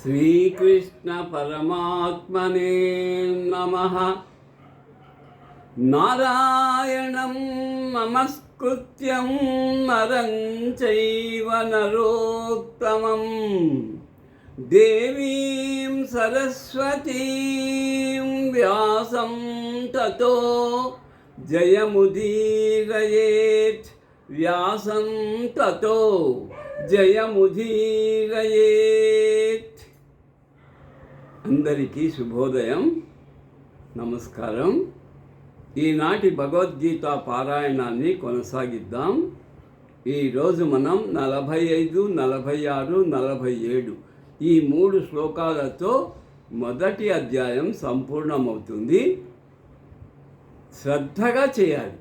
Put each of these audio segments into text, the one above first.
శ్రీకృష్ణ పరమాత్మనే నమ నారాయణం నమస్కృత్యం నరం చైవ నరోత్తమం దేవీం సరస్వతీం వ్యాసం తతో జయముదీరయేత్ వ్యాసం తతో జయముదీరయేత్ అందరికీ శుభోదయం నమస్కారం. ఈనాటి భగవద్గీత పారాయణాన్ని కొనసాగిద్దాం. ఈరోజు మనం నలభై ఐదు నలభై ఆరు నలభై ఏడు ఈ మూడు శ్లోకాలతో మొదటి అధ్యాయం సంపూర్ణమవుతుంది. శ్రద్ధగా చేయాలి.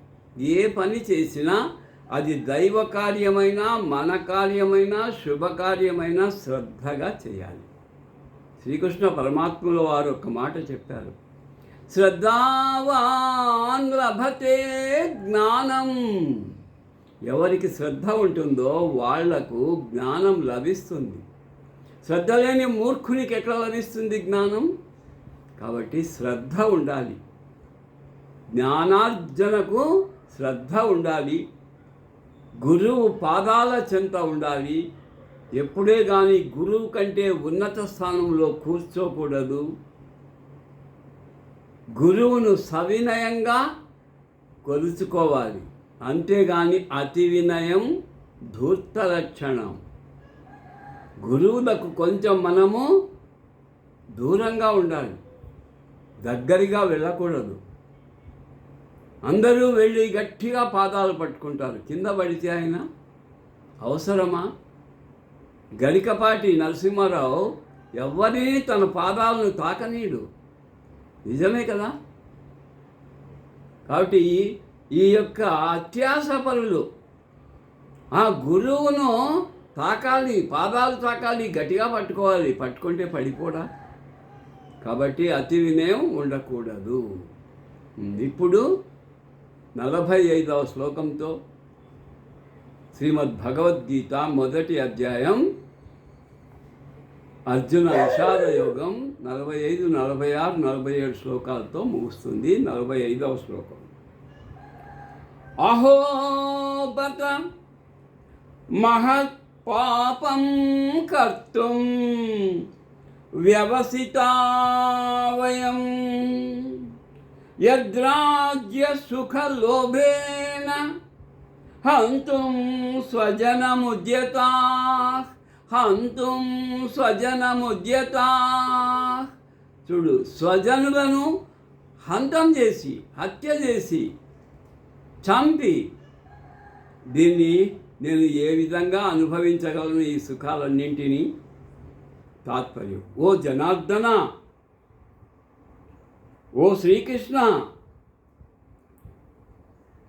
ఏ పని చేసినా అది దైవ కార్యమైనా మన కార్యమైనా శుభకార్యమైనా శ్రద్ధగా చేయాలి. శ్రీకృష్ణ పరమాత్ముల వారు ఒక మాట చెప్పారు. శ్రద్ధావాన్ లభతే జ్ఞానం. ఎవరికి శ్రద్ధ ఉంటుందో వాళ్ళకు జ్ఞానం లభిస్తుంది. శ్రద్ధ లేని మూర్ఖునికి ఎట్లా లభిస్తుంది జ్ఞానం? కాబట్టి శ్రద్ధ ఉండాలి. జ్ఞానార్జనకు శ్రద్ధ ఉండాలి. గురువు పాదాల చెంత ఉండాలి. ఎప్పుడే కానీ గురువు కంటే ఉన్నత స్థానంలో కూర్చోకూడదు. గురువును సవినయంగా కొలుచుకోవాలి. అంతేగాని అతి వినయం ధూర్త లక్షణం. గురువులకు కొంచెం మనము దూరంగా ఉండాలి. దగ్గరగా వెళ్ళకూడదు. అందరూ వెళ్ళి గట్టిగా పాదాలు పట్టుకుంటారు. కింద పడితే ఆయన అవసరమా? గరికపాటి నరసింహారావు ఎవరిని తన పాదాలను తాకనీడు నిజమే కదా? కాబట్టి ఈ- ఈ యొక్క అత్యాస పనులు ఆ గురువును తాకాలి పాదాలు తాకాలి గట్టిగా పట్టుకోవాలి. పట్టుకుంటే పడిపోడా? కాబట్టి అతి వినయం ఉండకూడదు. ఇప్పుడు నలభై ఐదవ శ్లోకంతో శ్రీమద్ భగవద్గీత మొదటి అధ్యాయం అర్జున విషాద యోగం నలభై ఐదు నలభై ఆరు నలభై ఏడు శ్లోకాలతో ముగుస్తుంది నలభై ఐదవ శ్లోకం. అహోబత మహత్ పాపం కర్తుం వ్యవసితా వయం యద్రాజ్య సుఖలోభేన హంతుం స్వజనముద్యతా హంతుం స్వజనముద్యతా. చూడు స్వజనులను హంతం చేసి హత్య చేసి చంపి దీన్ని నేను ఏ విధంగా అనుభవించగలను ఈ సుఖాలన్నింటినీ? తాత్పర్యం. ఓ జనార్దన! ఓ శ్రీకృష్ణ!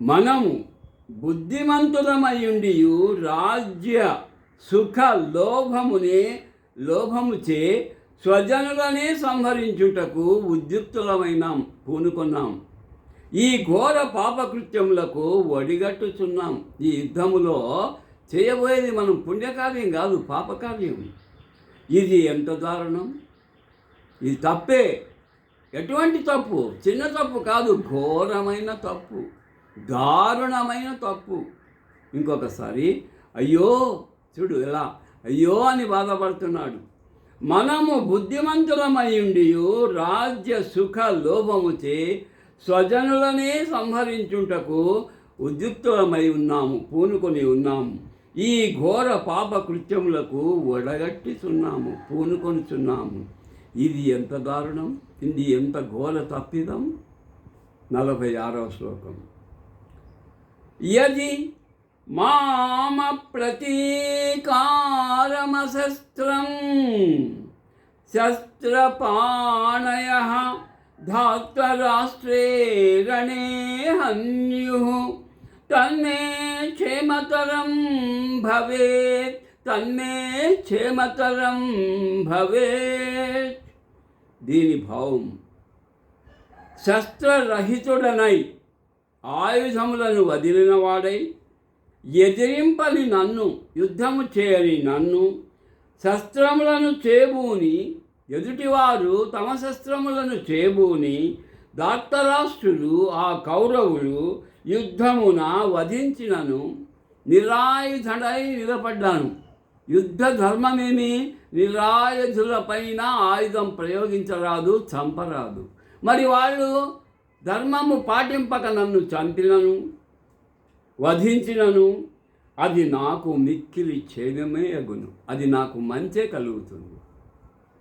మనము బుద్ధిమంతులమయుండి రాజ్య సుఖ లోభమునే లోభముచే స్వజనులనే సంహరించుటకు ఉద్యుక్తులమైనాం పూనుకున్నాం. ఈ ఘోర పాపకృత్యములకు ఒడిగట్టుచున్నాం. ఈ యుద్ధములో చేయబోయేది మనం పుణ్యకార్యం కాదు పాపకార్యం ఇది ఎంత దారుణం? ఇది తప్పే. ఎటువంటి తప్పు? చిన్న తప్పు కాదు ఘోరమైన తప్పు. దారుణమైన తప్పు. ఇంకొకసారి అయ్యో చూడు ఎలా? అయ్యో అని బాధపడుతున్నాడు. మనము బుద్ధిమంతులమయుండి రాజ్య సుఖ లోభముచే స్వజనులనే సంహరించుటకు ఉద్యుక్తమై ఉన్నాము పూనుకొని ఉన్నాము. ఈ ఘోర పాప కృత్యములకు ఒడగట్టిచున్నాము పూనుకొనిచున్నాము. ఇది ఎంత దారుణం? ఇది ఎంత ఘోర తప్పిదం? నలభై ఆరవ శ్లోకం. యది మామ ప్రతీకారమశస్త్రం శస్త్రపాణయ ధాత్రరాష్ట్రే రణే హన్యు. తన్మే క్షేమతరం భవేత్. తన్మే క్షేమతరం భవేత్. దీని భావం శస్త్రరహితుడనై ఆయుధములను వదిలినవాడై ఎదిరింపని నన్ను యుద్ధము చేయని నన్ను శస్త్రములను చేబూని ఎదుటివారు తమ శస్త్రములను చేబూని దాత్తరాష్ట్రులు ఆ కౌరవులు యుద్ధమున వధించినను. నిరాయుధడై నిలబడ్డాను. యుద్ధ ధర్మమేమి? నిరాయుధులపైన ఆయుధం ప్రయోగించరాదు చంపరాదు. మరి వాళ్ళు ధర్మము పాటింపక నన్ను చంపినను వధించినను. అది నాకు మిక్కిలి ఛేదమే అగును అది నాకు మంచే కలుగుతుంది.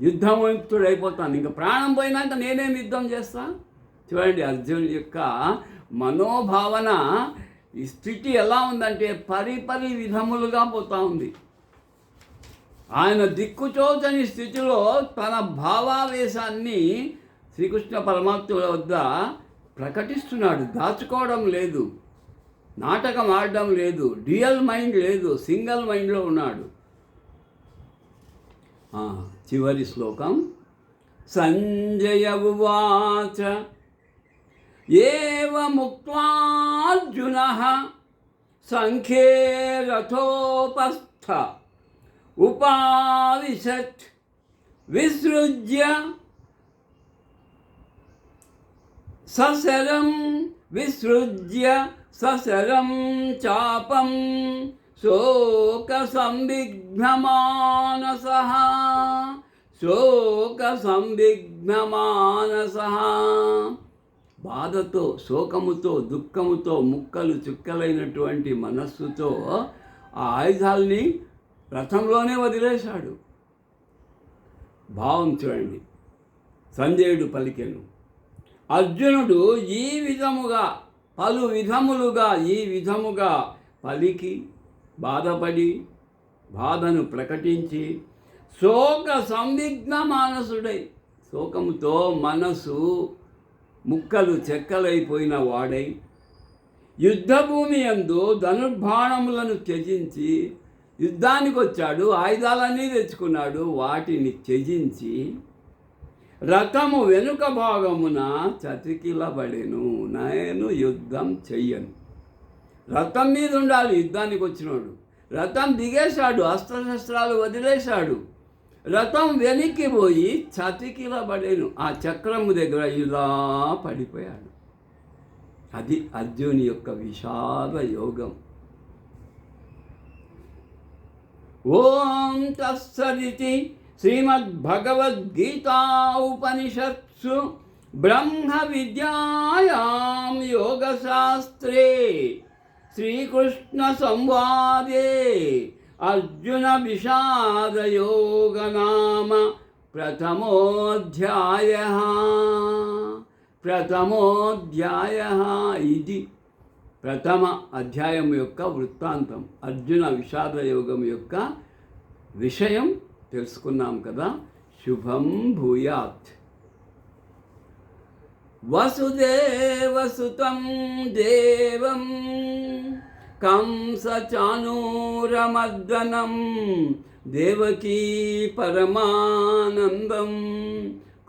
యుద్ధముక్తుడైపోతాను. ఇంకా ప్రాణం పోయినాక నేనేం యుద్ధం చేస్తా? చూడండి అర్జున్ యొక్క మనోభావన ఈ స్థితి ఎలా ఉందంటే పరిపరి విధములుగా పోతా ఉంది. ఆయన దిక్కుచోచని స్థితిలో తన భావావేశాన్ని శ్రీకృష్ణ పరమాత్ముల వద్ద ప్రకటిస్తున్నాడు. దాచుకోవడం లేదు. నాటకం ఆడడం లేదు. డ్యూయల్ మైండ్ లేదు. సింగిల్ మైండ్లో ఉన్నాడు. చివరి శ్లోకం. సంజయ ఉవాచ. ఏముక్వార్జున సంఖ్యే రథోపస్థ. ఉపావిశత్ విసృజ్య. ససరం. విసృజ్య. ససరం చాపం. శోక సంవిఘ్నమానస శోక సంవిఘ్నమానస బాధతో శోకముతో దుఃఖముతో ముక్కలు చుక్కలైనటువంటి మనస్సుతో ఆ ఆయుధాల్ని రథంలోనే వదిలేశాడు. భావం చూడండి. సంజయుడు పలికెను. అర్జునుడు ఈ విధముగా పలు విధములుగా ఈ విధముగా పలికి బాధపడి బాధను ప్రకటించి శోక సందిగ్ధ మానసుడై శోకముతో మనసు ముక్కలు చెక్కలైపోయిన వాడై యుద్ధభూమి యందు ధనుర్బాణములను త్యజించి యుద్ధానికి వచ్చాడు ఆయుధాలన్నీ తెచ్చుకున్నాడు వాటిని త్యజించి రథము వెనుక భాగమున చతికిలబడెను నేను యుద్ధం చెయ్యను. రథం మీద ఉండాలి యుద్ధానికి వచ్చినోడు. రథం దిగేశాడు అస్త్రశస్త్రాలు వదిలేశాడు. రథం వెనక్కి పోయి చతికిలబడేను. ఆ చక్రము దగ్గర ఇలా పడిపోయాడు. అది అర్జుని యొక్క విషాద యోగం. ఓం తత్సరితి శ్రీమద్భగవద్గీతా ఉపనిషత్సు బ్రహ్మ విద్యాయాం యోగశాస్త్రే. శ్రీకృష్ణ సంవాదే అర్జున విషాదయోగ నామ ప్రథమోధ్యాయ ప్రథమోధ్యాయ ఇది ప్రథమ అధ్యాయం యొక్క వృత్తాంతం అర్జున విషాద యోగం యొక్క విషయం తెలుసుకున్నాం కదా. శుభం భూయాత్. వసుదేవసుతం దేవం కంసచానూరమర్దనం దేవకీ పరమానందం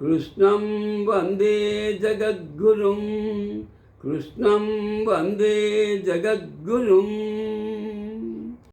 కృష్ణం వందే జగద్గురుం కృష్ణం వందే జగద్గురుం